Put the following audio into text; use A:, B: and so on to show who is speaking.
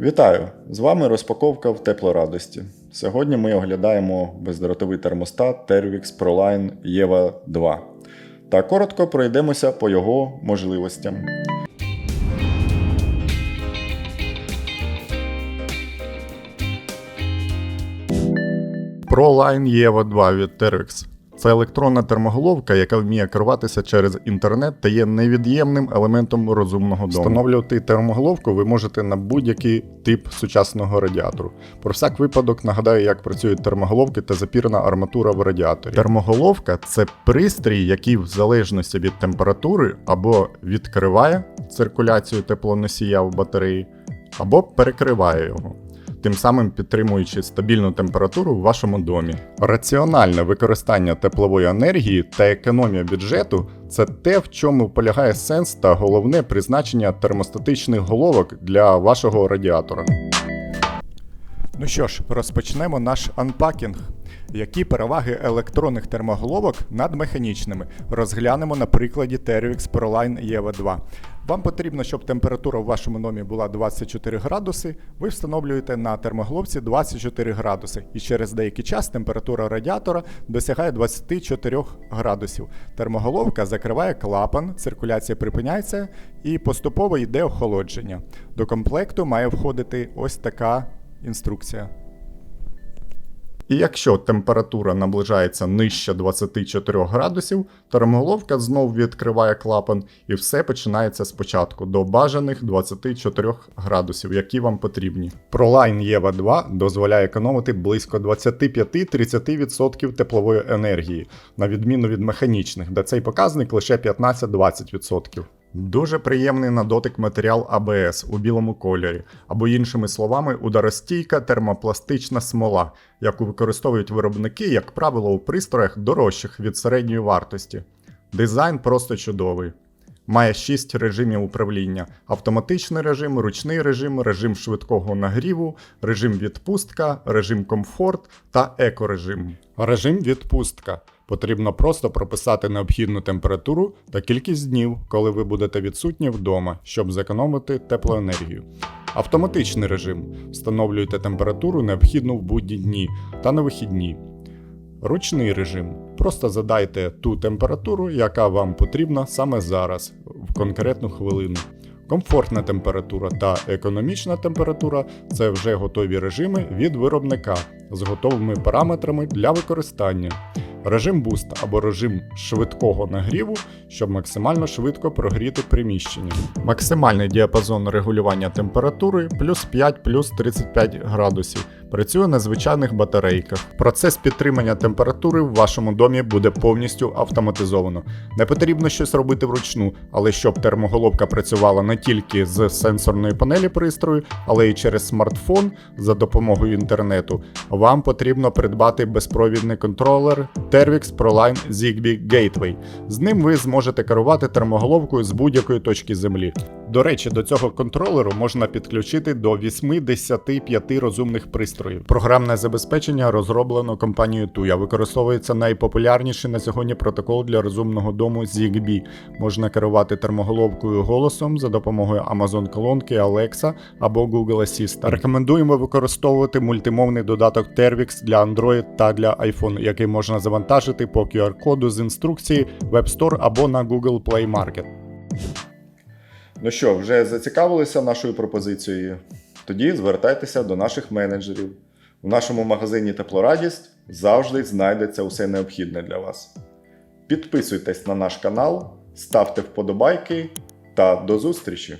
A: Вітаю! З вами розпаковка в теплорадості. Сьогодні ми оглядаємо бездротовий термостат Tervix ProLine EVA 2 та коротко пройдемося по його можливостям. ProLine EVA 2 від Tervix це електронна термоголовка, яка вміє керуватися через інтернет та є невід'ємним елементом розумного дому. Встановлювати термоголовку ви можете на будь-який тип сучасного радіатору. Про всяк випадок нагадаю, як працюють термоголовки та запірна арматура в радіаторі. Термоголовка це пристрій, який в залежності від температури або відкриває циркуляцію теплоносія в батареї, або перекриває його тим самим підтримуючи стабільну температуру в вашому домі. Раціональне використання теплової енергії та економія бюджету це те, в чому полягає сенс та головне призначення термостатичних головок для вашого радіатора. Ну що ж, розпочнемо наш анпакінг. Які переваги електронних термоголовок над механічними розглянемо на прикладі Tervix ProLine EVA 2. Вам потрібно, щоб температура в вашому домі була 24 градуси, ви встановлюєте на термоголовці 24 градуси, і через деякий час температура радіатора досягає 24 градусів. Термоголовка закриває клапан, циркуляція припиняється і поступово йде охолодження. До комплекту має входити ось така інструкція. І якщо температура наближається нижче 24 градусів, термоголовка знов відкриває клапан і все починається спочатку до бажаних 24 градусів, які вам потрібні. ProLine EVA 2 дозволяє економити близько 25-30% теплової енергії, на відміну від механічних, де цей показник лише 15-20%. Дуже приємний на дотик матеріал АБС у білому кольорі, або іншими словами, ударостійка термопластична смола, яку використовують виробники, як правило, у пристроях дорожчих від середньої вартості. Дизайн просто чудовий. Має 6 режимів управління: автоматичний режим, ручний режим, режим швидкого нагріву, режим відпустка, режим комфорт та екорежим. Режим відпустка. Потрібно просто прописати необхідну температуру та кількість днів, коли ви будете відсутні вдома, щоб зекономити теплоенергію. Автоматичний режим. Встановлюйте температуру необхідну в будні дні та на вихідні. Ручний режим. Просто задайте ту температуру, яка вам потрібна саме зараз, в конкретну хвилину. Комфортна температура та економічна температура це вже готові режими від виробника з готовими параметрами для використання. Режим буст або режим швидкого нагріву, щоб максимально швидко прогріти приміщення. Максимальний діапазон регулювання температури плюс 5 плюс 35 градусів. Працює на звичайних батарейках. Процес підтримання температури в вашому домі буде повністю автоматизовано. Не потрібно щось робити вручну, але щоб термоголовка працювала не тільки з сенсорної панелі пристрою, але й через смартфон за допомогою інтернету, вам потрібно придбати безпровідний контролер Tervix ProLine Zigbee Gateway. З ним ви зможете керувати термоголовкою з будь-якої точки землі. До речі, до цього контролеру можна підключити до 85 розумних пристроїв. Програмне забезпечення розроблено компанією Tuya. Використовується найпопулярніший на сьогодні протокол для розумного дому ZigBee. Можна керувати термоголовкою голосом за допомогою Amazon колонки Alexa або Google Assistant. Рекомендуємо використовувати мультимовний додаток Tervix для Android та для iPhone, який можна завантажити по QR-коду з інструкції Web Store або на Google Play Market. Ну що, вже зацікавилися нашою пропозицією? Тоді звертайтеся до наших менеджерів. У нашому магазині Теплорадість завжди знайдеться усе необхідне для вас. Підписуйтесь на наш канал, ставте вподобайки та до зустрічі!